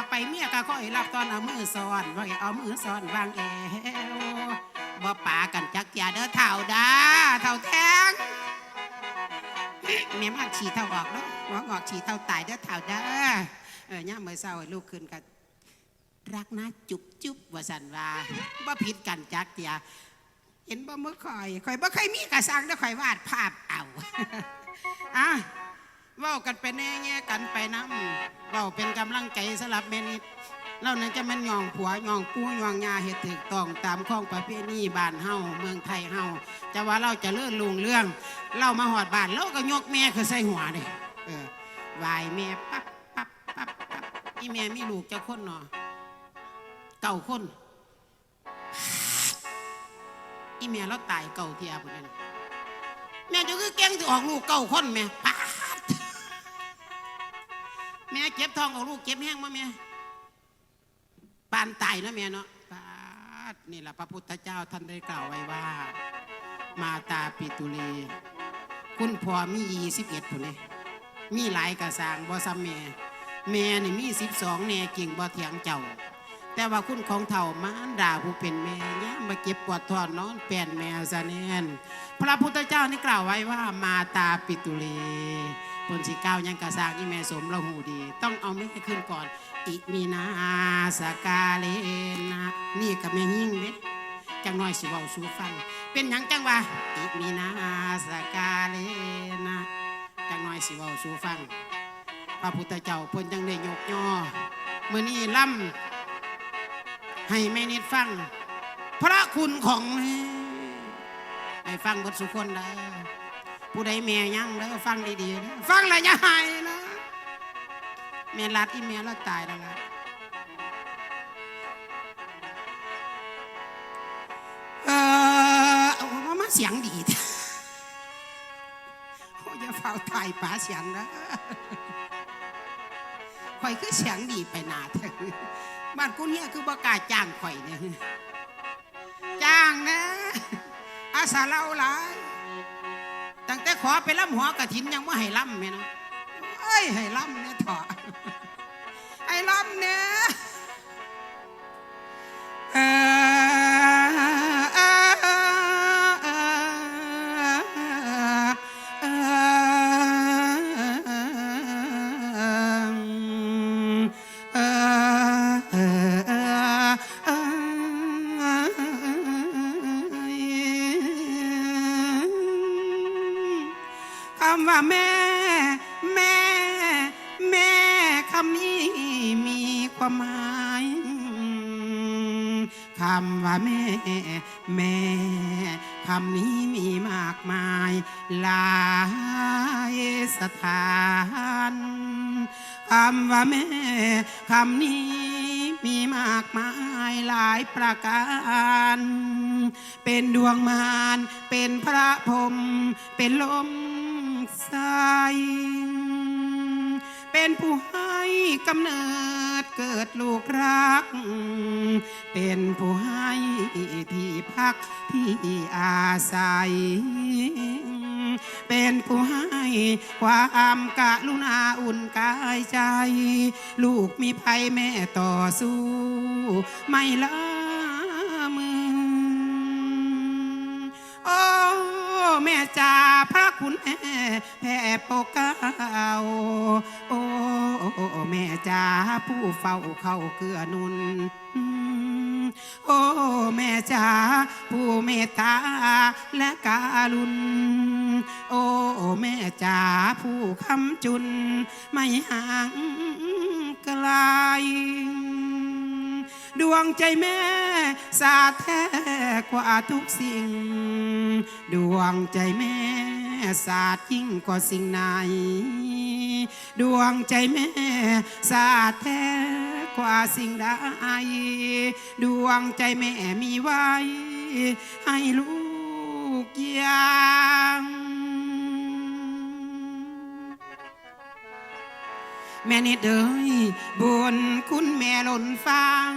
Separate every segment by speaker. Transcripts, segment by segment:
Speaker 1: วไปเมียก็คอยรับตอนเอามือซ้อนว่าเอามือซ้อนวางแอวบ่ปากันจักอย่าเด้อเท่าดาเท่าแทงแม่มากฉี่เท่าออกเนาะหัวงอกฉี่เท่าตายเด้อเท่าเด้อเออย่ามมื้อเช้าให้ลูกขึ้นกันรักนะจุบจุบว่าสันว่าบ่ผิดกันจักเตียเห็นบ่เมื่อคอยคอยบ่เคยมีกระสังแล้วคอยวาดภาพเอาอะ เว้ากันไปแน่แง่กันไปน้ำเว้าเป็นกำลังใจสลับเมนิดเรานั้นจะมันยองผัวยองปูยองยาเฮ็ดถูกต้องตามข้องประเพณีบ้านเฮาเมืองไทยเฮาจะว่าเราจะเลื่อนลุงเรื่อง เรามาหอดบ้านเราก็ยกแม่คือใส่หัวเด้เออวายแม่ปั๊บปั๊บปั๊บปั๊บอีแม่มีลูกจะคนเนาะเก่าคนอีแม่เราตายเก่าเทียพุ่นนั่นแม่จะคือเก่งที่ออกลูกเก่าคนแม่ป๊าด แม่เก็บทองของลูกเก็บแห้งมาแม่ปานตายเนาะแม่เนาะปานี่แหละพระพุทธเจ้าท่านได้กล่าวไว้ว่า มาตาปิตุลีคุณพ่อมียี่สิบเอ็ดผู้นี้มีหลายกระสางบ่ซ้ำแม่แม่นี่มีสิบสองแน่เก่งบ่เถียงเจ้า แต่ว่าคุณของเถ่ามารดาผู้เป็นแม่ย่ามาเก็บปวดทอนนอนแปนแมวซะแน่นพระพุทธเจ้านี่กล่าวไว้ว่ามาตาปิตุลีปนสีก้าวยังกระซากอีแม่สมเราหูดี ต้องเอาไม่ให้ขึ้นก่อน อิมีนาสกาเลนะนี่กับแม่ยิ่งเด็ดจังน้อยสิเว้าสูฟัง เป็นหยังจังว่าอิมีนาสกาเลนะจังน้อยสิเว้าสูฟัง พระพุทธเจ้าเพิ่นจังได้ยกย่อเมื่อนี้ล่ำ ให้แม่นิดฟัง พระคุณของให้ฟังเบทสุคนได้ผู้ใดแม่ยังเด้อฟังดีๆเด้อฟังและอย่าหายนะแม่รัดอีแม่เราตายแล้วล่ะเออเอามาเสียงดีแท้โอ้ยอย่าเฝ้าถ่ายป๋าเสียงนะ ข่อยคือเสียงดีไปนาเถอะบ้านกูเนี่ยคือบ่กล้าจ้างข่อยเนี่ยจ้างนะอาสาเล่าหลายตั้งแต่ขอไปล่ำหัวกระถินยังไม่ให้ล่ำแม่นะเอ้ยให้ล่ำเนี่ยเถอะให้ล่ำเนี่ย แม่ แม่ แม่คำนี้มีความหมายคำว่าแม่ แม่คำนี้มีมากมาย หลายสถานคำว่าแม่คำนี้มีมากมายหลายประการ เป็นดวงมารเป็นพระพรมเป็นลม ใส เป็นผู้ให้กำเนิดเกิดลูกรัก เป็นผู้ให้ที่พักที่อาศัย เป็นผู้ให้ความกะลุณาอุ่นกายใจ ลูกมีภัยแม่ต่อสู้ ไม่ละมือ โอ้ แม่จ่าพระ คุณแม่แผ่ปกเก้าโอ้แม่จ่าผู้เฝ้าเข้าเกื้อนุนโอ้แม่จ๋าผู้เมตตาและการุณโอ้แม่จ๋าผู้คำจุนไม่ห่างไกล ดวงใจแม่สาดแท้กว่าทุกสิ่ง ดวงใจแม่สาดยิ่งกว่าสิ่งไหน ดวงใจแม่สาดแท้กว่าสิ่งใดดวงใจแม่มีไว้ ให้ลูกยัง แม่นิดเอ้ยบุญคุณแม่หล่นฟัง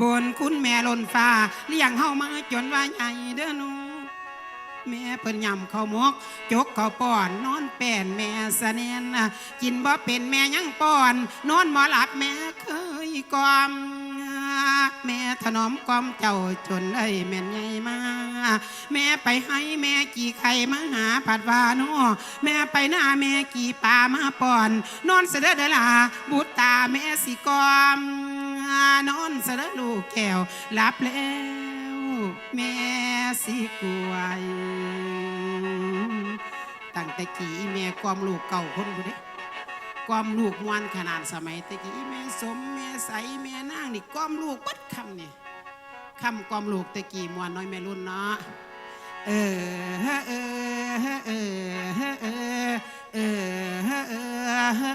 Speaker 1: บนคุณแม่หล่นฟ้าเลี้ยงเฮามาจนว่าใหญ่เด้อหนูแม่เพิ่นยำข้าวมก จกข้าวป้อนนอนแป้นแม่สะเนนน่ะกินบ่เป็นแม่ยังป้อน นอนบ่หลับแม่เคยกอม แม่ถนอมกล่อมเจ้าจนได้แม่นใหญ่มา แม่ไปให้แม่กี่ไข่มาหาผัดวาโนแม่ไปหน้าแม่กี่ปลามาป้อน นอนเสด็จเดลาบุตรตาแม่สิกอมนอนเสด็จลูกแก้วหลับแล้วแม่สิกวยตั้งแต่กี้แม่ความลูกเก่าคนกูเด้ความลูกมวนขนาดสมัยตะกี้แม่สม ใสแม่นางนี่ก้อมลูกบัดคำนี่คำก้อมลูกตะกี้มวนน้อยแม่รุ่นเนาะเออเออเออเออเออ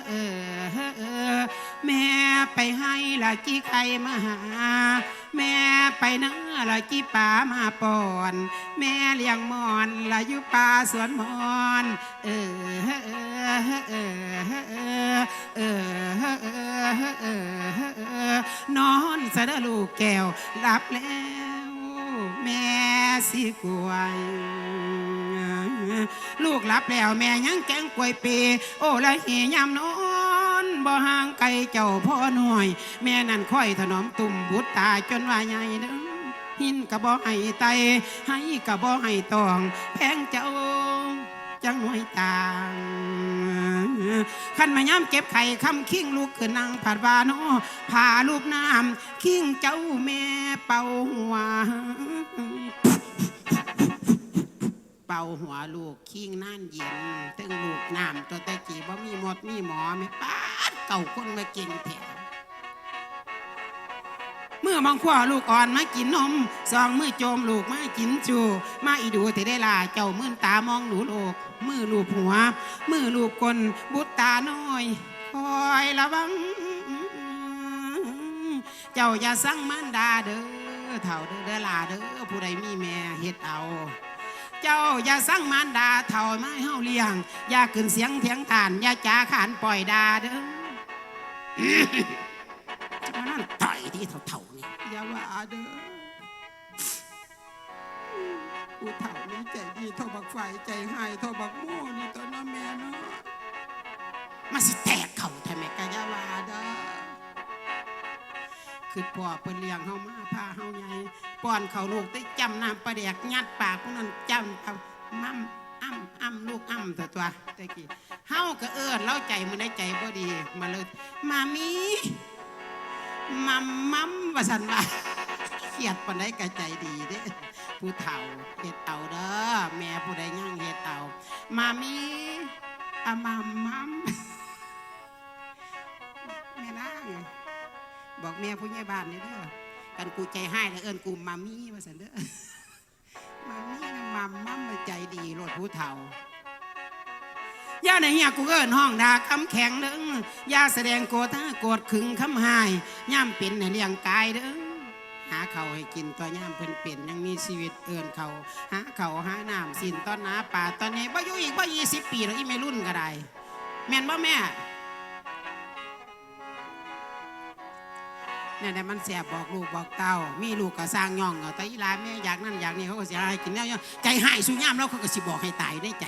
Speaker 1: เออเออแม่ไปให้ละกี้ไข่มาหา แม่ไปเนื้อละกี้ป่ามาป่อน แม่เลี้ยงมอนละอยู่ป่าสวนมอนเออเออเออเออเออเออนอนสะดลูกแก้วหลับแล้ว แม่สิกวยลูกหลับแล้วแม่ยังแกงกวยเปโอ้ละเหียามนอน บ่ห่างไกลเจ้าพ่อหน่อยแม่นั่นค่อยถนอมตุ่มบุตรตาจนว่าใหญ่เด้อหินกระบ่ให้ไตให้กระบ่ให้ตอง แพงเจ้าจังหน่วยต่างขันมาย้ำเก็บไข่คำคิงลูกคือนางผัดวาโนพาลูกน้ำคิงเจ้าแม่เป่าหัว เป่าหัวลูกคิงน่านเย็นตึงลูกน้ำตัวแต่กี้บ่มีหมดมีหมอไม่ป้า เก่าคนมาก่งแถวเมื่อบางขว้าลูกอ่อนมากินนมสองมือโจมลูกมากินจู มาอีดูแต่ได้ลาเจ้ามื่นตามองหนูโลก มือลูบหัว มือลูบกลบุตรตาน้อย คอยระวัง เจ้าอย่าสั่งมันดาเด้อเถ่าเด้อเด้อลาเด้อผู้ใดมีแม่เฮ็ดเอาเจ้าอย่าสั่งมันดาเถ่าไม่เฮาเลี้ยง อย่าขึ้นเสียงเถียงทาน อย่าจ้าขานปล่อยดาเด้อ จะมานั่นต่อยที่เถ่าๆนี่อย่าว่าเด้อกูเถ่านี่ใจดีเท่าบักไฟใจหายเท่าบักโม่นี่ตัวน้อแม่เนาะมาสิแตกเข่าทำไมกะอย่าว่าเด้อคือพ่อเปิ้นเลี้ยงเฮามาพาเฮาใหญ่ป้อนเขาวลูกได้จำน้ำปลาแดกยัดปากพวกนั้นจำเอามั่ม อ้ำอ้ำลูกอ้ำตัวตัวตะกี้เฮาก็เอิ้นเล่าใจมันได้ใจบ่ดี มาเลยมามีมัมมัมว่าสันว่าเครียดปานใดกะใจดีเด้ผู้เฒ่าเฮ็ดเอาเด้อแม่ผู้ใดย่างเฮ็ดเอามามีอะมัมมัมแม่นางบอกแม่ผู้ใหญ่บ้านนี่เด้อกันกูใจให้แล้วเอิ้นกูมามีว่าสันเด้อ มัมมัมใจดีโลดผู้เฒ่าย่าในเฮียกูเอิ้นห้องดาคำแข็งเด้อย่าแสดงโกรธถ้าโกรธขึงคำหายย่ำเป็นในเลี้ยงกายเด้อหาเขาให้กินตัวย่ำเพิ่นเป็นยังมีชีวิตเอิ้นเขาหาเขาหาน้ำสินต้นน้าป่าตอนนี้บ่อยู่อีกบ่ยี่สิบปีแล้วอีไม่รุ่นก็ได้แม่นบ่แม่ นี่นแหละมันแสบบอกลูกบอกเต้า มีลูกก็สร้างย่องเอาแต่อีหลาแม่อยากนั่นอยากนี่เขาก็สิให้กินแนวย่องใจหายสุย่ำแล้วเขาก็สิบอกให้ตายในใจ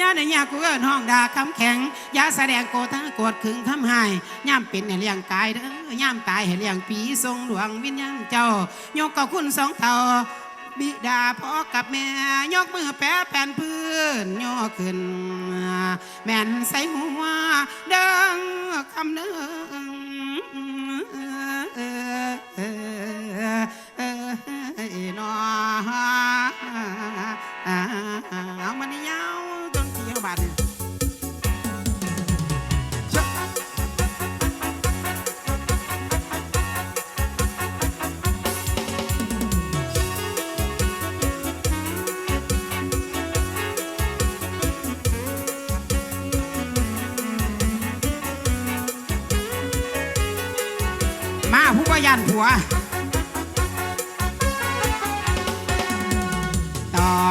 Speaker 1: ย่าในยากูเอิ้นห้องดาคำแข็งยาแสดงโกรธถ้าโกรธขึงคำหายย่ามเป็นให้เลี้ยงกายเด้อย่ามตายให้เลี้ยงผีทรงหลวงวิญญาณเจ้ายกกับคุณสองเท่าบิดาพ่อกับแม่ยกมือแปะแผ่นพื้นย่อขึ้น แม่นใส่หัวเดังคำเนึง เอามันยาวจนเที่เขาบาดมาผู้ว่ายันผัว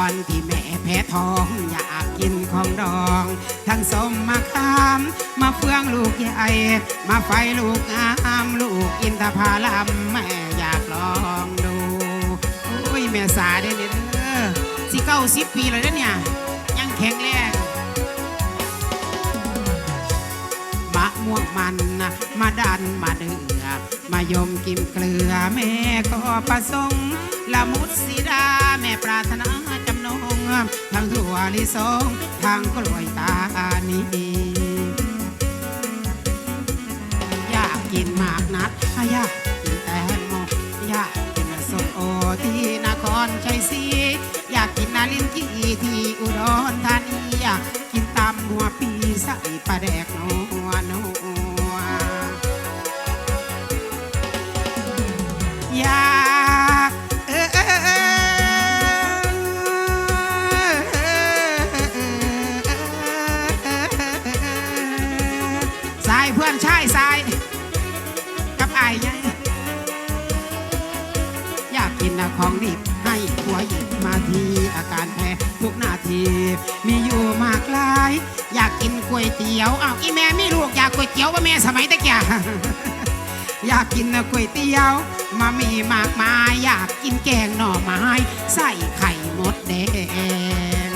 Speaker 1: อนที่แม่แพ้ท้องอยากกินของดอง ทั้งสมมาคาม มาเฟืองลูกใหญ่มาไฟลูกงามลูกอินทผลัมแม่อยากลองดูโอ้ยแม่สาได้เนี่ยเด้อเก้าสิบปีเลยนะเนี่ย ยังแข็งแรงมะม่วงมันมาดันมาเดือมายมกิมเกลือแม่ก็ประสงค์ละมุดสีดาแม่ปรารถนา จำนงทั้งถั่วลิสงทั้งกล้วยตานีอยากกินมากนัดอยากกินแตงโมอยากกินส้มโอที่นครชัยศรีอยากกินนาลินจีที่อุดรธานีอยากกินตำหัวปีใส่ปลาแดกนัวนัว มากมายอยากกินแกงหน่อไม้ใส่ไข่มดแดง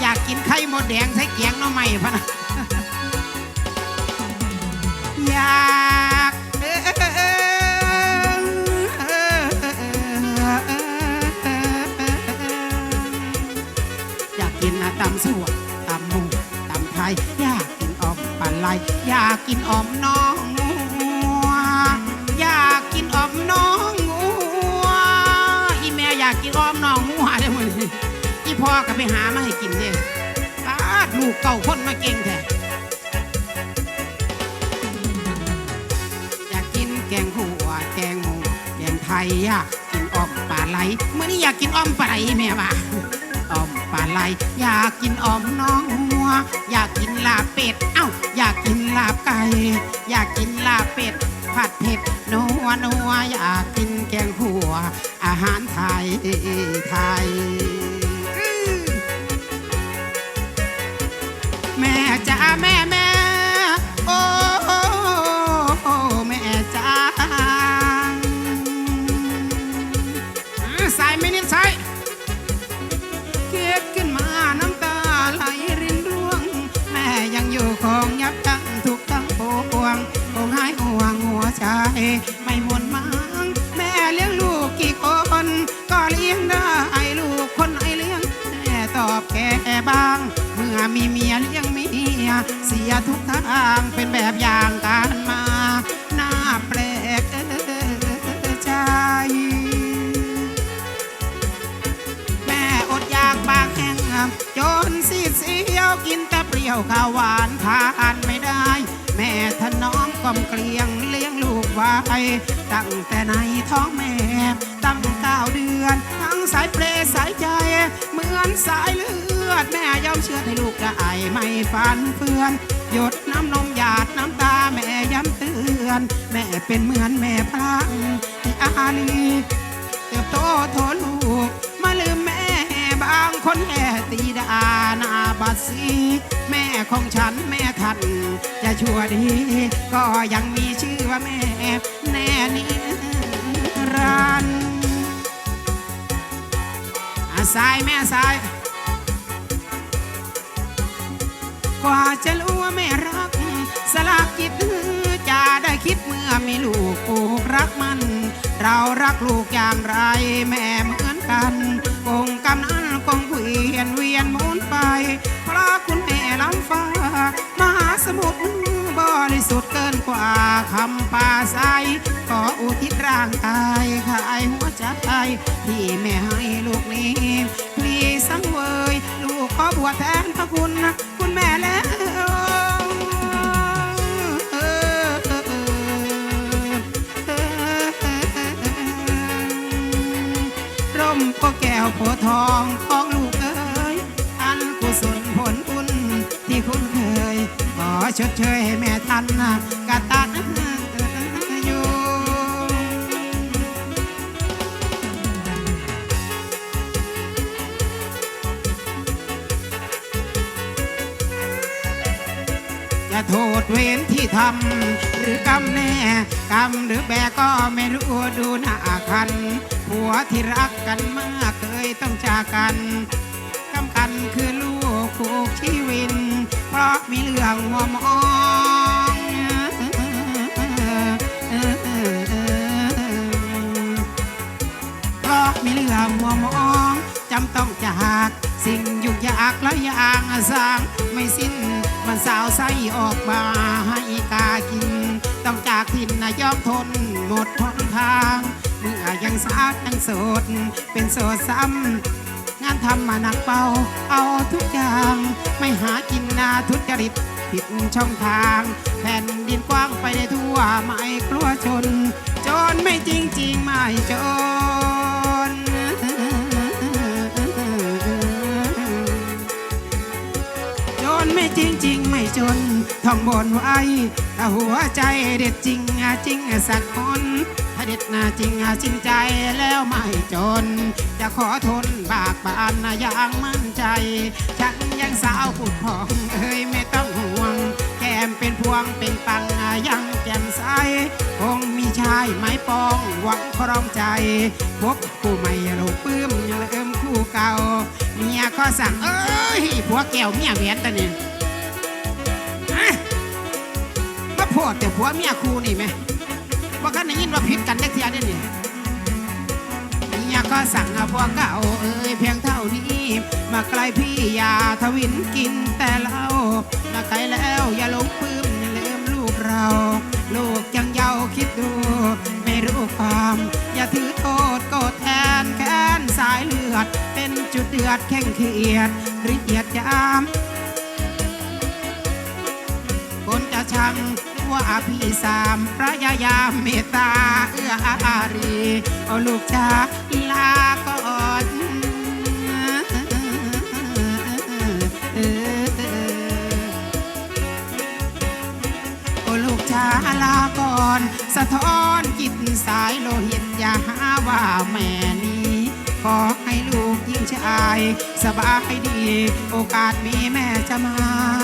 Speaker 1: อยากกินไข่มดแดงใส่แกงหน่อไม้พะนะอยากอยากกินนะตำสวดตำหมูตำไทยอยากกินออมปลาไหลอยากกินออมน้อง อีพ่อก็ไปหามาให้กินเด้ป้าดลูกเก่าคนมาเก่งแท้อยากกินแกงหัวแกงหมูแกงไทยอยากกินอ้อมปลาไหลเมื่อนี้อยากกินอ้อมปลาไหลแม่ว่าอ้อมปลาไหลอยากกินอ้อมน้องหัว อยากกินลาเป็ดเอ้าอยากกินลาบไก่อยากกินลาเป็ดผัดเผ็ดนัวนัวอยากกินแกงหัว อาหารไทยไทย แม่จ้าแม่ ยทุกทางเป็นแบบอย่างการมาหน้าแปลกใจ แม่อดอยากปากแห้งจนสีดเสียวกินแต่เปรี้ยวข้าวหวานทา ตั้งแต่ในท้องแม่ ตั้งเก้าเดือน ทั้งสายเปรย์สายใจ เหมือนสายเลือด แม่ยอมเชื่อให้ลูกได้ไม่ฟันเฟือน หยดน้ำนมหยาดน้ำตาแม่ย้ำเตือน แม่เป็นเหมือนแม่พลังที่อาลีเติบโตโทลูก คนแย่ตีดานาบัดซีแม่ของฉันแม่ท่านจะชั่วดี ก็ยังมีชื่อว่าแม่แน่นิรันอะสายแม่สายกว่าจะรู้ว่าแม่รัก สลากจิตจะได้คิดเมื่อมีลูกผูกรักมัน เรารักลูกอย่างไรแม่มืางกายขายหัวใจที่แม่ให้ลูกนี้พลีสังเวย ลูกขอบวชแทนพระคุณ คุณแม่แล้วร่มโพแก้วโพทองของลูกเอ๋ยอันกุศลผลบุญที่คุณเคย ขอชดเชยให้แม่ท่านกตัญ เวรที่ทำหรือกรรมแน่กรรมหรือแบก็ไม่รู้ดูหน้าคันผัวที่รักกันมากเคยต้องจากกันกันคือลูกผูกชีวิน เพราะมีเรื่องมัวมองเพราะมีเรื่องมัวมองจำต้องจากสิ่งยุ่งยากและยางสร้างไม่สิ้น มันสาวไส้ออกมาให้กากิน ต้องจากถิ่นนะยอมทนหมดทนทางเมื่อยังสาวยังโสด เป็นโสดซ้ำงานทำมาหนักเบาเอาทุกอย่าง ไม่หากินนาทุจริตผิดช่องทาง แผ่นดินกว้างไปได้ทั่วไม่กลัวชน จนไม่จริงจริงไม่จน จนท่องบนไว้ถ้าหัวใจเด็ดจริงจริงสักคนถ้าเด็ดนาจริงอะจริงใจแล้วไม่จน จะขอทนบากบานนะอย่างมั่นใจ ฉันยังสาวผุดผ่องเอ้ยไม่ต้องห่วง แก้มเป็นพวงเป็นปังอะยังแจ่มใสคงมีชายไม้ปองหวังครองใจ พบผู้ใหม่ลงปื้มยังเอิมคู่เก่าเมียก็สั่งเอ้ยผัวแก้วเมียแหวนตะเนี่ย พดแต่ผัวเมียคูนี่ไหมว่ากันได้ยินว่าผิดกันจักเทียได้นี่เมียก็สั่งเอาผัวเก่าเอ้ยเพียงเท่านี้ มาไกลพี่อย่าทวินกินแต่เล้ามาไกลแล้วอย่าหลงปื้มอย่าลืมลูกเรา ลูกยังเยาวคิดดู ไม่รู้ความ อย่าถือโทษโกรธแทนแค้นสายเลือด เป็นจุดเดือดแข่งเขียดริเกียดยามคนจะชัง ว่าพี่สามพระยายามเมตตาเอื้ออารีเอาลูกจ้าลาก่อนโอ้ลูกจ้าลาก่อน สะท้อนจิตสายโลหิตอย่าหาว่าแม่นี้ ขอให้ลูกยิ่งชาย สบายดี โอกาสมีแม่จะมาหา